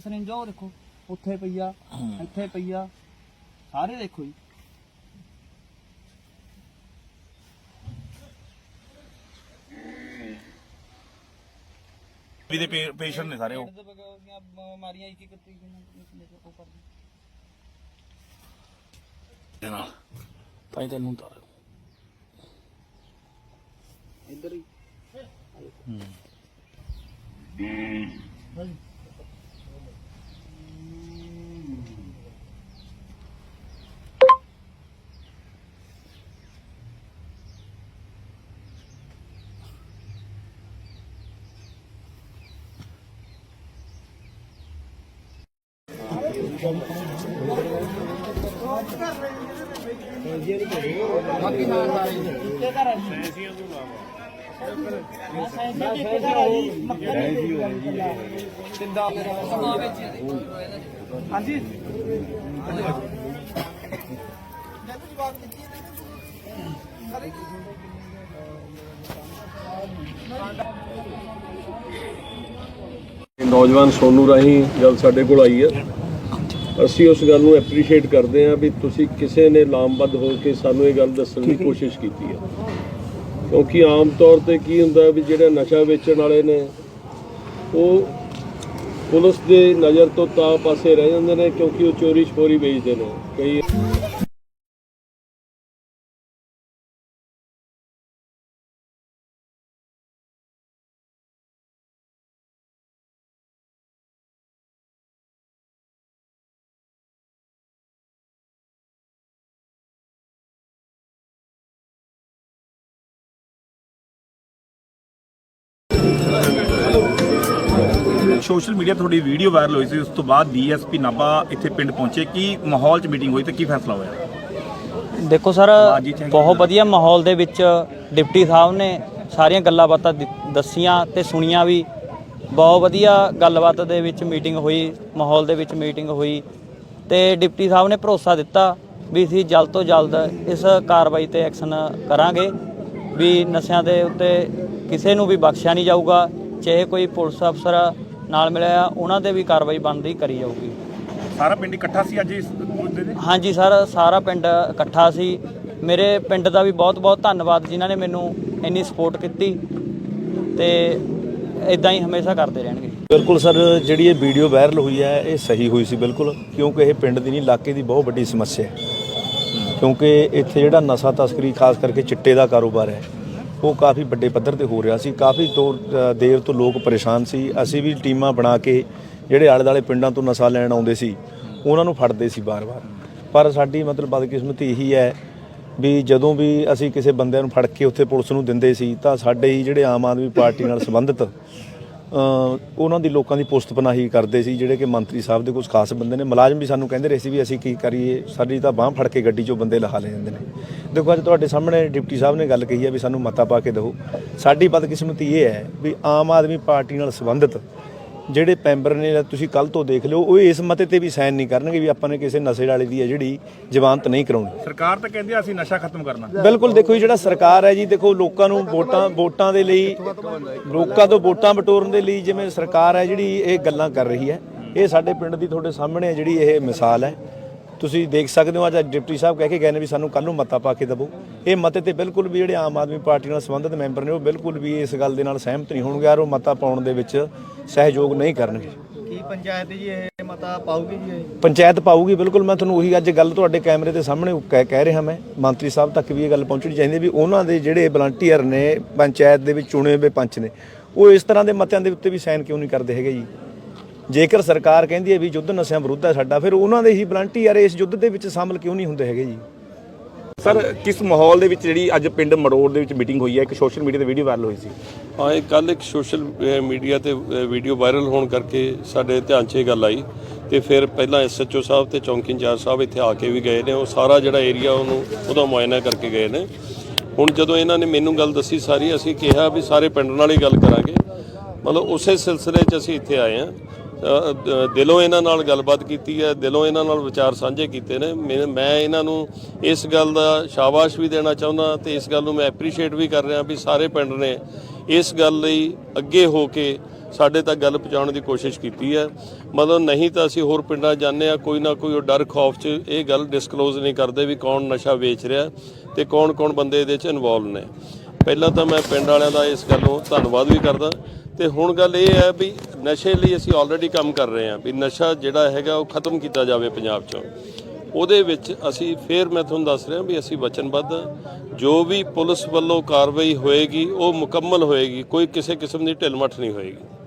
Syringe ਉਹ ਦੇਖੋ ਉੱਥੇ ਪਈ ਆ ਇੱਥੇ ਪਈ ਆ ਸਾਰੇ ਦੇਖੋ ਜੀ। ਵੀ ਦੇ ਪੇਸ਼ੈਂਟ ਨੇ ਸਾਰੇ ਉਹ। ਬਿਮਾਰੀਆਂ ਇੱਕ ਇੱਕ ਉਹ ਕਰਦੇ। ਦੇ ਨਾਲ। ਤਾਂ ਹੀ ਤੈਨੂੰ ਉਤਾਰ ਇੱਧਰ ਹੀ। ਬਾਕੀ ਨਾਲ ਹਾਂਜੀ। ਨੌਜਵਾਨ ਸੋਨੂ ਰਾਹੀਂ ਗੱਲ ਸਾਡੇ ਕੋਲ ਆਈ ਹੈ। ਅਸੀਂ ਉਸ ਗੱਲ ਨੂੰ ਐਪਰੀਸ਼ੀਏਟ ਕਰਦੇ ਹਾਂ ਵੀ ਤੁਸੀਂ ਕਿਸੇ ਨੇ ਲਾਮਬੱਧ ਹੋ ਕੇ ਸਾਨੂੰ ਇਹ ਗੱਲ ਦੱਸਣ ਦੀ ਕੋਸ਼ਿਸ਼ ਕੀਤੀ ਹੈ। ਕਿਉਂਕਿ ਆਮ ਤੌਰ ਤੇ ਕੀ ਹੁੰਦਾ ਵੀ ਜਿਹੜੇ ਨਸ਼ਾ ਵੇਚਣ ਵਾਲੇ ਨੇ ਉਹ ਪੁਲਿਸ ਦੇ ਨਜ਼ਰ ਤੋਂ ਤਾਂ ਪਾਸੇ ਰਹਿ ਜਾਂਦੇ ਨੇ ਕਿਉਂਕਿ ਉਹ ਚੋਰੀ ਛਪੋਰੀ ਵੇਚਦੇ ਨੇ। ਕਈ ਸੋਸ਼ਲ ਮੀਡੀਆ ਤੁਹਾਡੀ ਵੀਡੀਓ ਵਾਇਰਲ ਹੋਈ ਸੀ ਉਸ ਤੋਂ ਬਾਅਦ ਡੀਐਸਪੀ ਨਾਭਾ ਇੱਥੇ ਪਿੰਡ ਪਹੁੰਚੇ ਕੀ ਮਾਹੌਲ 'ਚ ਮੀਟਿੰਗ ਹੋਈ ਤੇ ਕੀ ਫੈਸਲਾ ਹੋਇਆ? ਦੇਖੋ ਸਰ ਬਹੁਤ ਵਧੀਆ ਮਾਹੌਲ ਦੇ ਵਿੱਚ ਡਿਪਟੀ ਸਾਹਿਬ ਨੇ ਸਾਰੀਆਂ ਗੱਲਾਂ ਬਾਤਾਂ ਦੱਸੀਆਂ ਤੇ ਸੁਣੀਆਂ ਵੀ। ਬਹੁਤ ਵਧੀਆ ਗੱਲਬਾਤ ਦੇ ਵਿੱਚ ਮੀਟਿੰਗ ਹੋਈ ਮਾਹੌਲ ਦੇ ਵਿੱਚ ਮੀਟਿੰਗ ਹੋਈ ਤੇ ਡਿਪਟੀ ਸਾਹਿਬ ਨੇ ਭਰੋਸਾ ਦਿੱਤਾ ਵੀ ਅਸੀਂ ਜਲਦ ਤੋਂ ਜਲਦ ਇਸ ਕਾਰਵਾਈ ਤੇ ਐਕਸ਼ਨ ਕਰਾਂਗੇ ਵੀ ਨਸ਼ਿਆਂ ਦੇ ਉੱਤੇ ਕਿਸੇ ਨੂੰ ਵੀ ਬਖਸ਼ਿਆ ਨਹੀਂ ਜਾਊਗਾ ਚਾਹੇ ਕੋਈ ਪੁਲਿਸ ਅਫਸਰ ਨਾਲ ਮਿਲਿਆ ਉਹਨਾਂ ਤੇ ਵੀ ਕਾਰਵਾਈ ਬਣਦੀ ਕਰੀ ਜਾਊਗੀ। ਸਾਰਾ ਪਿੰਡ ਇਕੱਠਾ ਸੀ ਅੱਜ ਇਸ ਮੁੱਦੇ ਤੇ? ਹਾਂਜੀ ਸਰ ਸਾਰਾ ਪਿੰਡ ਇਕੱਠਾ ਸੀ। ਮੇਰੇ ਪਿੰਡ ਦਾ ਵੀ ਬਹੁਤ-ਬਹੁਤ ਧੰਨਵਾਦ ਜਿਨ੍ਹਾਂ ਨੇ ਮੈਨੂੰ ਇੰਨੀ ਸਪੋਰਟ ਕੀਤੀ ਤੇ ਇਦਾਂ ਹੀ ਹਮੇਸ਼ਾ ਕਰਦੇ ਰਹਿਣਗੇ। ਬਿਲਕੁਲ ਸਰ ਜਿਹੜੀ ਇਹ ਵੀਡੀਓ ਵਾਇਰਲ ਹੋਈ ਹੈ ਇਹ ਸਹੀ ਹੋਈ ਸੀ ਬਿਲਕੁਲ ਕਿਉਂਕਿ ਇਹ ਪਿੰਡ ਦੀ ਨਹੀਂ ਇਲਾਕੇ ਦੀ ਬਹੁਤ ਵੱਡੀ ਸਮੱਸਿਆ ਹੈ। ਕਿਉਂਕਿ ਇੱਥੇ ਜਿਹੜਾ ਨਸ਼ਾ ਤਸਕਰੀ ਖਾਸ ਕਰਕੇ ਚਿੱਟੇ ਦਾ ਕਾਰੋਬਾਰ ਹੈ ਉਹ ਕਾਫੀ ਵੱਡੇ ਪੱਧਰ ਤੇ ਹੋ ਰਿਹਾ ਸੀ। ਕਾਫੀ ਤੋਂ ਦੇਰ ਤੋਂ ਲੋਕ ਪਰੇਸ਼ਾਨ ਸੀ। ਅਸੀਂ ਵੀ ਟੀਮਾਂ ਬਣਾ ਕੇ ਜਿਹੜੇ ਆਲੇ ਦਾਲੇ ਪਿੰਡਾਂ ਤੋਂ ਨਸ਼ਾ ਲੈਣ ਆਉਂਦੇ ਸੀ, ਉਹਨਾਂ ਨੂੰ ਫੜਦੇ ਸੀ ਬਾਰ-ਬਾਰ। ਪਰ ਸਾਡੀ ਮਤਲਬ ਬਦਕਿਸਮਤੀ ਇਹੀ ਹੈ ਵੀ ਜਦੋਂ ਵੀ ਅਸੀਂ ਕਿਸੇ ਬੰਦਿਆਂ ਨੂੰ ਫੜ ਕੇ ਉੱਥੇ ਪੁਲਿਸ ਨੂੰ ਦਿੰਦੇ ਸੀ, ਤਾਂ ਸਾਡੇ ਹੀ ਜਿਹੜੇ ਆਮ ਆਦਮੀ ਪਾਰਟੀ ਨਾਲ ਸੰਬੰਧਿਤ ਉਹਨਾਂ ਦੀ ਲੋਕਾਂ ਦੀ ਪੁਸਤ ਪਨਾਹੀ ਕਰਦੇ ਸੀ, ਜਿਹੜੇ ਕਿ ਮੰਤਰੀ ਸਾਹਿਬ ਦੇ ਕੁਝ ਖਾਸ ਬੰਦੇ ਨੇ। ਮੁਲਾਜ਼ਮ ਵੀ ਸਾਨੂੰ ਕਹਿੰਦੇ ਰਹੇ ਸੀ ਵੀ ਅਸੀਂ ਕੀ ਕਰੀਏ, ਸਾਡੀ ਤਾਂ ਬਾਹ ਫੜ ਕੇ ਗੱਡੀ 'ਚੋਂ ਬੰਦੇ ਲਹਾ ਲੈ ਜਾਂਦੇ ਨੇ। ਦੇਖੋ, ਅੱਜ ਤੁਹਾਡੇ ਸਾਹਮਣੇ ਡਿਪਟੀ ਸਾਹਿਬ ਨੇ ਗੱਲ ਕਹੀ ਹੈ ਵੀ ਸਾਨੂੰ ਮਤਾ ਪਾ ਕੇ ਦਿਓ। ਸਾਡੀ ਬਦਕਿਸਮਤੀ ਇਹ ਹੈ ਵੀ ਆਮ ਆਦਮੀ ਪਾਰਟੀ ਨਾਲ ਸੰਬੰਧਿਤ ਜਿਹੜੇ ਮੈਂਬਰ ਨੇ ਤੁਸੀਂ ਕੱਲ ਤੋਂ ਦੇਖ ਲਿਓ ਉਹ ਇਸ ਮਤੇ ਤੇ ਵੀ ਸਾਈਨ ਨਹੀਂ ਕਰਨਗੇ ਵੀ ਆਪਾਂ ਨੇ ਕਿਸੇ ਨਸ਼ੇ ਵਾਲੇ ਦੀ ਹੈ ਜਿਹੜੀ ਜ਼ਮਾਨਤ ਨਹੀਂ ਕਰਾਉਣੀ। ਸਰਕਾਰ ਤਾਂ ਕਹਿੰਦੀ ਆ ਅਸੀਂ ਨਸ਼ਾ ਖਤਮ ਕਰਨਾ। ਬਿਲਕੁਲ ਦੇਖੋ ਜੀ ਜਿਹੜਾ ਸਰਕਾਰ ਹੈ ਜੀ ਦੇਖੋ ਲੋਕਾਂ ਨੂੰ ਵੋਟਾਂ ਵੋਟਾਂ ਦੇ ਲਈ ਲੋਕਾਂ ਤੋਂ ਵੋਟਾਂ ਬਟੋਰਨ ਦੇ ਲਈ ਜਿਵੇਂ ਸਰਕਾਰ ਹੈ ਜਿਹੜੀ ਇਹ ਗੱਲਾਂ ਕਰ ਰਹੀ ਹੈ। ਇਹ ਸਾਡੇ ਪਿੰਡ ਦੀ ਤੁਹਾਡੇ ਸਾਹਮਣੇ ਹੈ ਜਿਹੜੀ ਇਹ ਮਿਸਾਲ ਹੈ। ਤੁਸੀਂ ਦੇਖ ਸਕਦੇ ਹੋ ਅੱਜ ਡਿਪਟੀ ਸਾਹਿਬ ਕਹਿ ਕੇ ਗਏ ਨੇ ਵੀ ਸਾਨੂੰ ਕੱਲ ਨੂੰ ਮਤਾ ਪਾ ਕੇ ਦਿਵੋ। ਇਹ ਮਤੇ ਤੇ ਬਿਲਕੁਲ ਵੀ ਜਿਹੜੇ ਆਮ ਆਦਮੀ ਪਾਰਟੀ ਨਾਲ ਸੰਬੰਧਿਤ ਮੈਂਬਰ ਨੇ ਉਹ ਬਿਲਕੁਲ ਵੀ ਇਸ ਗੱਲ ਦੇ ਨਾਲ ਸਹਿਮਤ ਨਹੀਂ ਹੋਣਗੇ ਔਰ ਉਹ ਮਤਾ ਪਾਉਣ ਦੇ ਵਿੱਚ ਸਹਿਯੋਗ ਨਹੀਂ ਕਰਨਗੇ। ਕੀ ਪੰਚਾਇਤ ਜੀ ਇਹ ਮਤਾ ਪਾਊਗੀ ਜੀ ਇਹ? ਪੰਚਾਇਤ ਪਾਊਗੀ ਬਿਲਕੁਲ ਮੈਂ ਤੁਹਾਨੂੰ ਉਹੀ ਅੱਜ ਗੱਲ ਤੁਹਾਡੇ ਕੈਮਰੇ ਦੇ ਸਾਹਮਣੇ ਕਹਿ ਕਹਿ ਰਿਹਾ ਮੈਂ। ਮੰਤਰੀ ਸਾਹਿਬ ਤੱਕ ਵੀ ਇਹ ਗੱਲ ਪਹੁੰਚਣੀ ਚਾਹੀਦੀ ਹੈ ਵੀ ਉਹਨਾਂ ਦੇ ਜਿਹੜੇ ਵਲੰਟੀਅਰ ਨੇ ਪੰਚਾਇਤ ਦੇ ਵਿੱਚ ਚੁਣੇ ਹੋਏ ਪੰਚ ਨੇ ਉਹ ਇਸ ਤਰ੍ਹਾਂ ਦੇ ਮਤਿਆਂ ਦੇ ਉੱਤੇ ਵੀ ਸਾਈਨ ਕਿਉਂ ਨਹੀਂ ਕਰਦੇ ਹੈਗੇ ਜੀ? ਜੇਕਰ ਸਰਕਾਰ ਕਹਿੰਦੀ ਹੈ ਵੀ ਯੁੱਧ ਨਸ਼ਿਆਂ ਵਿਰੁੱਧ ਹੈ ਸਾਡਾ ਫਿਰ ਉਹਨਾਂ ਦੇ ਹੀ ਵਲੰਟੀਅਰ ਇਸ ਯੁੱਧ ਦੇ ਵਿੱਚ ਸ਼ਾਮਲ ਕਿਉਂ ਨਹੀਂ ਹੁੰਦੇ ਹੈਗੇ ਜੀ? ਸਰ ਕਿਸ ਮਾਹੌਲ ਦੇ ਵਿੱਚ ਜਿਹੜੀ ਅੱਜ ਪਿੰਡ ਮੜੋੜ ਦੇ ਵਿੱਚ ਮੀਟਿੰਗ ਹੋਈ ਹੈ? ਇੱਕ ਸੋਸ਼ਲ ਮੀਡੀਆ ਤੇ ਵੀਡੀਓ ਵਾਇਰਲ ਹੋਈ ਸੀ। ਹਾਂ ਇਹ ਕੱਲ ਇੱਕ ਸੋਸ਼ਲ ਮੀਡੀਆ ਤੇ ਵੀਡੀਓ ਵਾਇਰਲ ਹੋਣ ਕਰਕੇ ਸਾਡੇ ਧਿਆਨ 'ਚ ਇਹ ਗੱਲ ਆਈ ਤੇ ਫਿਰ ਪਹਿਲਾਂ ਐਸਐਚਓ ਸਾਹਿਬ ਤੇ ਚੌਂਕੀ ਇੰਚਾਰਜ ਸਾਹਿਬ ਇੱਥੇ ਆ ਕੇ ਵੀ ਗਏ ਨੇ। ਉਹ ਸਾਰਾ ਜਿਹੜਾ ਏਰੀਆ ਉਹਨੂੰ ਉਹਦਾ ਮੁਆਇਨਾ ਕਰਕੇ ਗਏ ਨੇ। ਹੁਣ ਜਦੋਂ ਇਹਨਾਂ ਨੇ ਮੈਨੂੰ ਗੱਲ ਦੱਸੀ ਸਾਰੀ ਅਸੀਂ ਕਿਹਾ ਵੀ ਸਾਰੇ ਪਿੰਡ ਨਾਲ ਹੀ ਗੱਲ ਕਰਾਂਗੇ। ਮਤਲਬ ਉਸੇ ਸਿਲਸਿਲੇ 'ਚ ਅਸੀਂ ਇੱਥੇ ਆਏ ਹਾਂ। ਦਿਲੋਂ ਇਹਨਾਂ ਨਾਲ ਗੱਲਬਾਤ ਕੀਤੀ ਹੈ, ਦਿਲੋਂ ਇਹਨਾਂ ਨਾਲ ਵਿਚਾਰ ਸਾਂਝੇ ਕੀਤੇ ਨੇ। ਮੈਂ ਮੈਂ ਇਹਨਾਂ ਨੂੰ ਇਸ ਗੱਲ ਦਾ ਸ਼ਾਬਾਸ਼ ਵੀ ਦੇਣਾ ਚਾਹੁੰਦਾ ਤੇ ਇਸ ਗੱਲ ਨੂੰ ਮੈਂ ਐਪਰੀਸ਼ੀਏਟ ਵੀ ਕਰ ਰਿਹਾ ਵੀ ਸਾਰੇ ਪਿੰਡ ਨੇ ਇਸ ਗੱਲ ਲਈ ਅੱਗੇ ਹੋ ਕੇ ਸਾਡੇ ਤੱਕ ਗੱਲ ਪਹੁੰਚਾਉਣ ਦੀ ਕੋਸ਼ਿਸ਼ ਕੀਤੀ ਹੈ। ਮਤਲਬ ਨਹੀਂ ਤਾਂ ਅਸੀਂ ਹੋਰ ਪਿੰਡਾਂ ਜਾਂਦੇ ਆ ਕੋਈ ਨਾ ਕੋਈ ਉਹ ਡਰ ਖੌਫ 'ਚ ਇਹ ਗੱਲ ਡਿਸਕਲੋਜ਼ ਨਹੀਂ ਕਰਦੇ ਵੀ ਕੌਣ ਨਸ਼ਾ ਵੇਚ ਰਿਹਾ ਤੇ ਕੌਣ-ਕੌਣ ਬੰਦੇ ਇਹਦੇ 'ਚ ਇਨਵੋਲਵ ਨੇ। ਪਹਿਲਾਂ ਤਾਂ ਮੈਂ ਪਿੰਡ ਵਾਲਿਆਂ ਦਾ ਇਸ ਗੱਲ ਨੂੰ ਧੰਨਵਾਦ ਵੀ ਕਰਦਾ ਤੇ ਹੁਣ ਗੱਲ ਇਹ ਹੈ ਵੀ ਨਸ਼ੇ ਲਈ ਅਸੀਂ ਆਲਰੇਡੀ ਕੰਮ ਕਰ ਰਹੇ ਹਾਂ ਵੀ ਨਸ਼ਾ ਜਿਹੜਾ ਹੈਗਾ ਉਹ ਖਤਮ ਕੀਤਾ ਜਾਵੇ ਪੰਜਾਬ 'ਚੋਂ। ਉਹਦੇ ਵਿੱਚ ਅਸੀਂ ਫੇਰ ਮੈਂ ਤੁਹਾਨੂੰ ਦੱਸ ਰਿਹਾ ਵੀ ਅਸੀਂ ਵਚਨਬੱਧ ਜੋ ਵੀ ਪੁਲਿਸ ਵੱਲੋਂ ਕਾਰਵਾਈ ਹੋਏਗੀ, ਉਹ ਮੁਕੰਮਲ ਹੋਏਗੀ, ਕੋਈ ਕਿਸੇ ਕਿਸਮ ਦੀ ਢਿੱਲ ਮੱਠ ਨਹੀਂ ਹੋਏਗੀ।